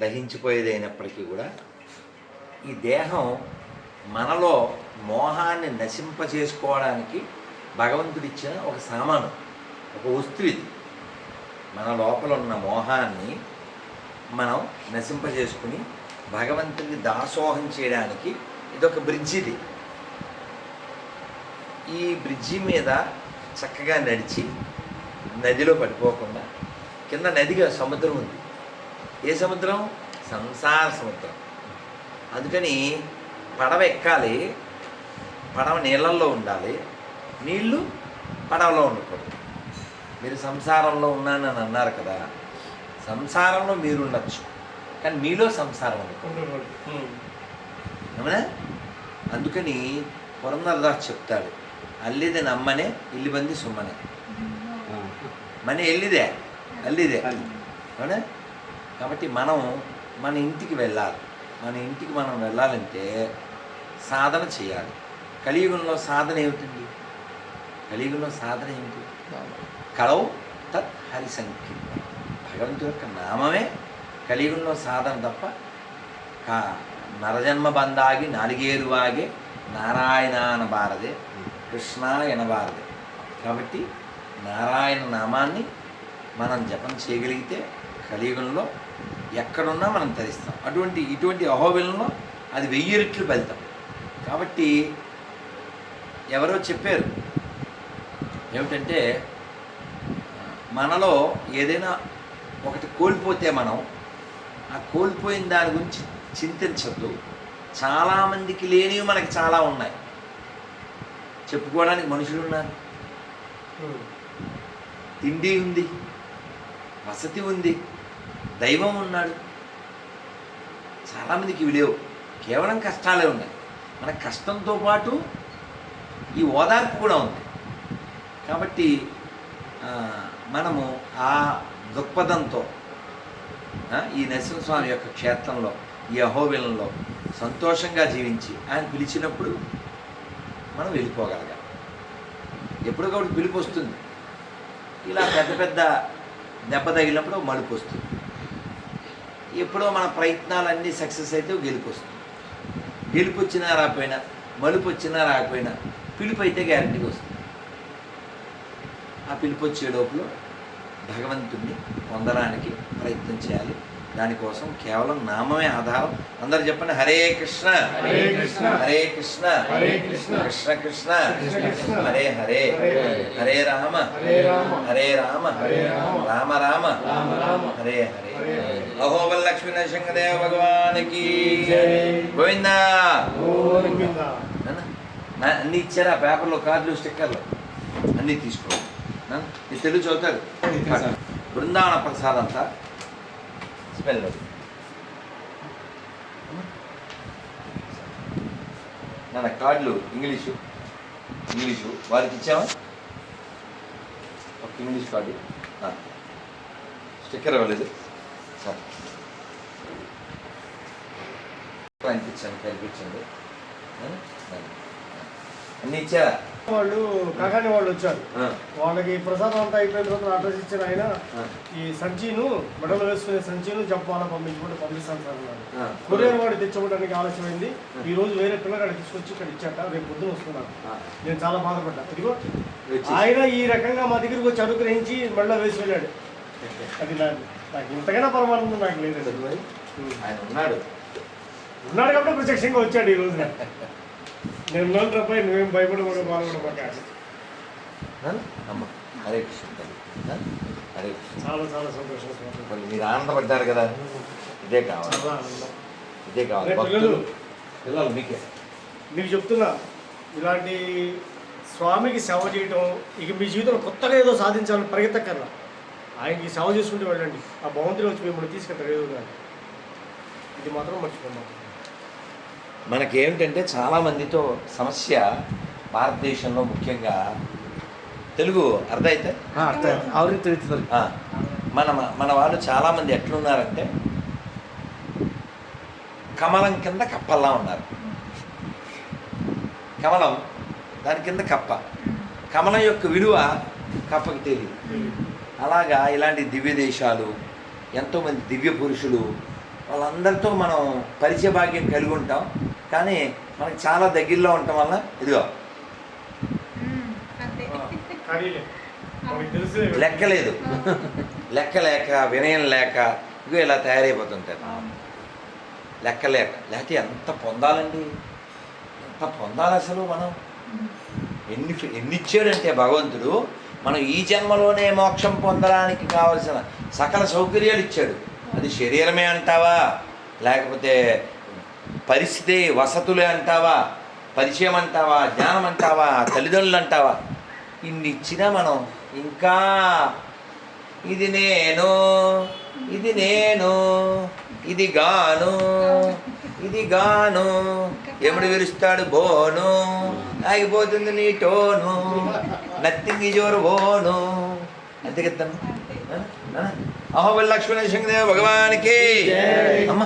దహించిపోయేది అయినప్పటికీ కూడా ఈ దేహం మనలో మోహాన్ని నశింపచేసుకోవడానికి భగవంతుడిచ్చిన ఒక సామాను ఒక వస్తువు ఇది. మన లోపల ఉన్న మోహాన్ని మనం నశింపజేసుకుని భగవంతుడిని దాసోహం చేయడానికి ఇదొక బ్రిడ్జిది ఈ బ్రిడ్జి మీద చక్కగా నడిచి నదిలో పడిపోకుండా కింద నదిగా సముద్రం ఉంది. ఏ సముద్రం? సంసార సముద్రం. అందుకని పడవ ఎక్కాలి పడవ నీళ్ళల్లో ఉండాలి. నీళ్ళు పడవలో ఉండకూడదు. మీరు సంసారంలో ఉన్నానని అన్నారు కదా సంసారంలో మీరు ఉండొచ్చు. కానీ మీలో సంసారం ఉండకూడదు. అవునా అందుకని పురంధరదాస్ చెప్తాడు అల్లిది నమ్మనే ఇల్లు బంది సుమ్మనే. మన ఎల్లిదే? అల్లిదే. అవునా కాబట్టి మనం మన ఇంటికి వెళ్ళాలి. మన ఇంటికి మనం వెళ్ళాలంటే సాధన చేయాలి. కలియుగంలో సాధన ఏమిటండి? కలియుగంలో సాధన ఏమిటి? కలవు తత్ హరి సంకీర్తన భగవంతుడి యొక్క నామమే కలియుగంలో సాధన తప్ప కా నరజన్మ బందాగి నాలుగేరువాగే నారాయణ బారదే కృష్ణ ఎనబారదే కాబట్టి నారాయణ నామాన్ని మనం జపం చేయగలిగితే కలియుగంలో ఎక్కడున్నా మనం తరిస్తాం అటువంటి ఇటువంటి అహోబిలంలో అది వెయ్యి రెట్లు ఫలితం కాబట్టి ఎవరో చెప్పారు. ఏమిటంటే మనలో ఏదైనా ఒకటి కోల్పోతే మనం ఆ కోల్పోయిన దాని గురించి చింతించద్దు. చాలామందికి లేనివి మనకి చాలా ఉన్నాయి. చెప్పుకోవడానికి మనుషులు ఉన్నారు. తిండి ఉంది. వసతి ఉంది. దైవం ఉన్నాడు. చాలామందికి ఇవి లేవు. కేవలం కష్టాలే ఉన్నాయి. మన కష్టంతో పాటు ఈ ఓదార్పు కూడా ఉంది. కాబట్టి మనము ఆ దృక్పథంతో ఈ నరసింహస్వామి యొక్క క్షేత్రంలో ఈ అహోబిలంలో సంతోషంగా జీవించి ఆయన పిలిచినప్పుడు మనం వెళ్ళిపోగలగాలి. ఎప్పుడు కాబట్టి పిలుపు వస్తుంది. ఇలా పెద్ద పెద్ద దెబ్బ తగిలినప్పుడు మలుపు వస్తుంది. ఎప్పుడో మన ప్రయత్నాలన్నీ సక్సెస్ అయితే గెలుపు వస్తుంది. గెలుపు వచ్చినా రాకపోయినా మలుపు వచ్చినా రాకపోయినా పిలుపు అయితే గ్యారంటీగా వస్తుంది. ఆ పిలుపు వచ్చే లోపల భగవంతుణ్ణి పొందడానికి ప్రయత్నం చేయాలి. దానికోసం కేవలం నామమే ఆధారం. అందరు చెప్పండి హరే కృష్ణ. హరే కృష్ణ. హరే కృష్ణ. హరే కృష్ణ. కృష్ణ. హరే హరే. హరే రామ. హరే రామ. రామ. రామ. హరే హరే. అహోబల్ లక్ష్మీ నరసింహదేవ భగవానికి. గోవిందా నా- అన్ని ఇచ్చారా? పేపర్లో కార్డులు స్టిక్కర్లు? అన్నీ నాన్న, ఇది తెలుగు చదువుతారు. బృందావన ప్రసాద్ అంతా. స్మెల్ నాన్న కార్డులు ఇంగ్లీషు. ఇంగ్లీషు. వారికి ఇచ్చామా ఒక ఇంగ్లీష్ కార్డు. స్టిక్కర్ ఇవ్వలేదు. సార్ అనిపించండి కనిపించండి? అన్నీ ఇచ్చారా వాళ్ళు కాకాని వాళ్ళు వచ్చారు. వాళ్ళకి ప్రసాదం అంతా అయిపోయిన తర్వాత అడ్రస్ ఇచ్చిన ఆయన. ఈ సంచిను మెడలో వేసుకునే సంచిను జపాల పంపించుకుంటే పంపిస్తాను సార్ అన్నారు. కొరియర్ వాడు తెచ్చుకోవడానికి ఆలస్యమైంది ఈ రోజు వేరే పిల్లగాడు తీసుకొచ్చి ఇక్కడ ఇచ్చాట రేపు పొద్దున వస్తున్నాను. నేను చాలా బాధపడ్డా ఇదిగో. ఆయన ఈ రకంగా మా దగ్గరికి వచ్చి అనుగ్రహించి మెడలో వేసి వెళ్ళాడు అది నాకు నాకు ఇంతకైనా పరమానందం నాకు లేదు మరి? ఆయన ఉన్నాడు. ఉన్నాడు కాబట్టి ప్రత్యక్షంగా వచ్చాడు ఈ రోజున. నేను లోన్ రూపాయి నువ్వేం భయపడకూడదు బాధపడమాక? అమ్మ హరే కృష్ణ? హరే కృష్ణ. చాలా చాలా సంతోషం. మరి ఆనందపడ్డారు కదా? ఇదే కావాలి. ఇదే కావాలి. భక్తులు పిల్లలు. పిల్లలు మీకే. మీకు చెప్తున్నా ఇలాంటి స్వామికి సేవ చేయటం ఇక మీ జీవితంలో కొత్తగా ఏదో సాధించాలని పరిగెత్తక్కర్లా. ఆయనకి సేవ చేసుకుంటే వెళ్ళండి. ఆ భగవంతుడు వచ్చి మిమ్మల్ని తీసుకెళ్తారు ఇది మాత్రం మర్చిపోమాం మనకేమిటంటే చాలామందితో సమస్య భారతదేశంలో ముఖ్యంగా తెలుగు అర్థమైతే? మన మన వాళ్ళు చాలామంది ఎట్లున్నారంటే కమలం కింద కప్పల్లా ఉన్నారు. కమలం దాని కింద కప్ప. కమలం యొక్క విలువ కప్పకి తెలియదు అలాగా ఇలాంటి దివ్య దేశాలు ఎంతోమంది దివ్య పురుషులు వాళ్ళందరితో మనం పరిచయ భాగ్యం కలిగి ఉంటాం. కానీ మనకి చాలా దగ్గరలో ఉండటం వల్ల ఇదిగో. తెలుసు లెక్కలేదు లెక్క లేక వినయం లేక ఇగో ఇలా తయారైపోతుంటారు. లెక్క లేక. లేకపోతే ఎంత పొందాలండి? ఎంత పొందాలి అసలు మనం ఎన్ని ఎన్ని ఇచ్చాడంటే భగవంతుడు? మనం ఈ జన్మలోనే మోక్షం పొందడానికి కావలసిన సకల సౌకర్యాలు ఇచ్చాడు. అది శరీరమే అంటావా? లేకపోతే పరిస్థితి వసతులే అంటావా? పరిచయం అంటావా? జ్ఞానం అంటావా? తల్లిదండ్రులు అంటావా? ఇన్ని ఇచ్చినా మనం ఇంకా ఇది నేను ఇది నేను ఇది గాను ఇది గాను. ఎముడు విరుస్తాడు? బోను. ఆగిపోతుంది నీ టోను. నథింగ్ ఈజ్ యువర్ బోను అంతే కదా అహోబల్ లక్ష్మణ సింహదేవ భగవానికి అమ్మ